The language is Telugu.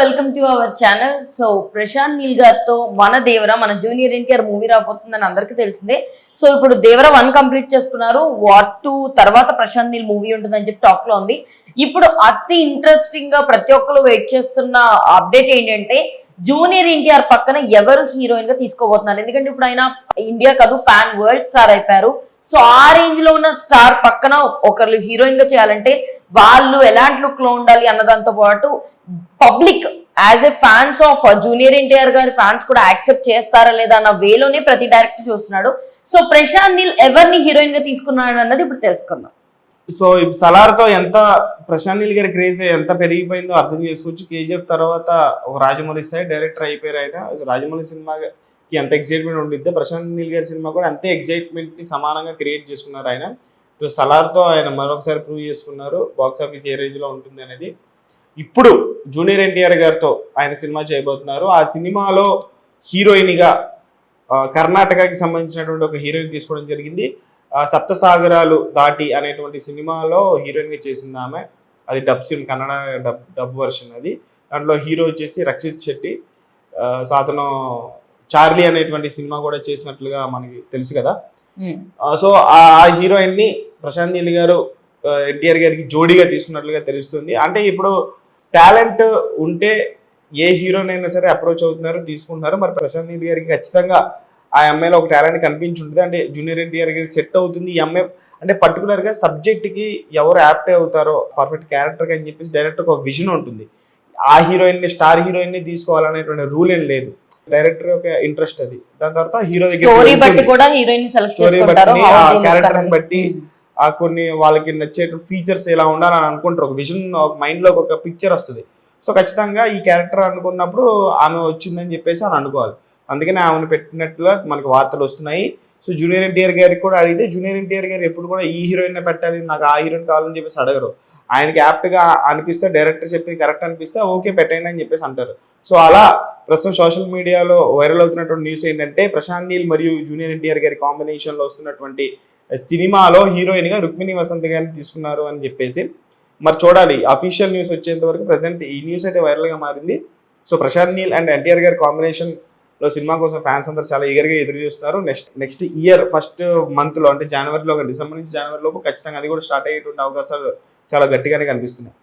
Welcome to our channel so Prashanth Neel గారితో మన దేవర మన జూనియర్ ఎన్టీఆర్ మూవీ రాబోతుందని అందరికీ తెలిసిందే. సో ఇప్పుడు దేవర వన్ కంప్లీట్ చేసుకున్నారు వాట్ టూ తర్వాత ప్రశాంత్ నీల్ మూవీ ఉంటుందని చెప్పి టాక్లో ఉంది. ఇప్పుడు అతి ఇంట్రెస్టింగ్గా ప్రతి ఒక్కరు వెయిట్ చేస్తున్న అప్డేట్ ఏంటంటే జూనియర్ ఎన్టీఆర్ పక్కన ఎవరు హీరోయిన్గా తీసుకోబోతున్నారు? ఎందుకంటే ఇప్పుడు ఆయన ఇండియా కాదు పాన్ వరల్డ్ స్టార్ అయిపోయారు. సో ఆ రేంజ్లో ఉన్న స్టార్ పక్కన ఒకరు హీరోయిన్గా చేయాలంటే వాళ్ళు ఎలాంటి లుక్లో ఉండాలి అన్నదాంతో పాటు public as a fans of junior NTR గారి ఫ్యాన్స్ కూడా యాక్సెప్ట్ చేస్తారా లేదా అన్న వేలోనే ప్రతి డైరెక్టర్ చూస్తున్నాడు. సో ప్రశాంత్ నీల్ ఎవరిని హీరోయిన్గా తీసుకున్నాడు అన్నది ఇప్పుడు తెలుసుకుందాం. సో ఇప్పుడు సలార్తో ఎంత ప్రశాంత్ నీల్ గారి క్రేజ్ ఎంత పెరిగిపోయిందో అర్థం చేసుకోవచ్చు. కేజీఎఫ్ తర్వాత ఒక రాజమౌళి స్థాయి డైరెక్టర్ అయిపోయారు ఆయన. రాజమౌళి సినిమాకి ఎంత ఎక్సైట్మెంట్ ఉండిద్దో ప్రశాంత్ నీల్ గారి సినిమా కూడా అంతే ఎగ్జైట్మెంట్ని సమానంగా క్రియేట్ చేసుకున్నారు ఆయన. సో సలార్తో ఆయన మరొకసారి ప్రూవ్ చేసుకున్నారు బాక్స్ ఆఫీస్ ఏ రేంజ్లో ఉంటుంది అనేది. ఇప్పుడు జూనియర్ ఎన్టీఆర్ గారితో ఆయన సినిమా చేయబోతున్నారు. ఆ సినిమాలో హీరోయిన్గా కర్ణాటకకి సంబంధించినటువంటి ఒక హీరోయిన్ తీసుకోవడం జరిగింది. సప్తసాగరాలు దాటి అనేటువంటి సినిమాలో హీరోయిన్గా చేసింది ఆమె. అది dub cinema Kannada dub dub version అది. దాంట్లో హీరో వచ్చేసి రక్షిత్ శెట్టి. సో అతను చార్లీ అనేటువంటి సినిమా కూడా చేసినట్లుగా మనకి తెలుసు కదా. ఆ, సో ఆ హీరోయిన్ని ప్రశాంత్ నీల్ గారు ఎన్టీఆర్ గారికి జోడీగా తీసుకున్నట్లుగా తెలుస్తుంది. అంటే ఇప్పుడు టాలెంట్ ఉంటే ఏ హీరోని అయినా సరే అప్రోచ్ అవుతున్నారు తీసుకుంటున్నారు. మరి ప్రశాంత్ నీల్ గారికి ఖచ్చితంగా ఆ అమ్మాయిలో ఒక టాలెంట్ కనిపించి ఉంటుంది అంటే జూనియర్ ఎన్టీఆర్ గారికి సెట్ అవుతుంది. ఈ అమ్మాయి అంటే పర్టికులర్గా సబ్జెక్ట్కి ఎవరు యాప్ట్ అవుతారో పర్ఫెక్ట్ క్యారెక్టర్ అని చెప్పేసి డైరెక్టర్ ఒక విజన్ ఉంటుంది. ఆ హీరోయిన్ని స్టార్ హీరోయిన్ని తీసుకోవాలనేటువంటి రూల్ ఏం లేదు. డైరెక్టర్ యొక్క ఇంట్రెస్ట్ అది. దాని తర్వాత హీరో స్టోరీ బట్టి కూడా హీరోయిన్ సెలెక్ట్ Story చేసుకుంటారు. బట్టి, ఆ. బట్టి కొన్ని వాళ్ళకి నచ్చే ఫీచర్స్ ఎలా ఉండాలని అనుకుంటారు. ఒక విజన్ ఒక మైండ్లో ఒక పిక్చర్ వస్తుంది. సో ఖచ్చితంగా ఈ క్యారెక్టర్ అనుకున్నప్పుడు ఆమె వచ్చిందని చెప్పేసి అని అనుకోవాలి. అందుకనే ఆమెను పెట్టినట్లుగా మనకు వార్తలు వస్తున్నాయి. సో జూనియర్ ఎన్టీఆర్ గారికి కూడా అడిగితే జూనియర్ ఎన్టీఆర్ గారు ఎప్పుడు కూడా ఈ హీరోయిన్ పెట్టాలి నాకు ఆ హీరోయిన్ కావాలని చెప్పేసి అడగరు. ఆయనకి యాప్ట్గా అనిపిస్తే డైరెక్టర్ చెప్పింది కరెక్ట్ అనిపిస్తే ఓకే పెట్టండి అని చెప్పేసి అంటారు. సో అలా ప్రస్తుతం సోషల్ మీడియాలో వైరల్ అవుతున్నటువంటి న్యూస్ ఏంటంటే ప్రశాంత్ నీల్ మరియు జూనియర్ ఎన్టీఆర్ గారి కాంబినేషన్లో వస్తున్నటువంటి సినిమాలో హీరోయిన్గా రుక్మిణి వసంత్ గారిని తీసుకున్నారు అని చెప్పేసి. మరి చూడాలి అఫీషియల్ న్యూస్ వచ్చేంత వరకు ప్రజెంట్ ఈ న్యూస్ అయితే వైరల్గా మారింది. సో ప్రశాంత్ నీల్ అండ్ ఎన్టీఆర్ గారి కాంబినేషన్ లో సినిమా కోసం ఫ్యాన్స్ అందరూ చాలా ఈగర్గా ఎదురు చూస్తున్నారు. నెక్స్ట్ నెక్స్ట్ ఇయర్ ఫస్ట్ మంత్లో అంటే జనవరిలో డిసెంబర్ నుంచి జనవరి లోపు ఖచ్చితంగా అది కూడా స్టార్ట్ అయ్యేటువంటి అవకాశాలు చాలా గట్టిగానే కనిపిస్తున్నాయి.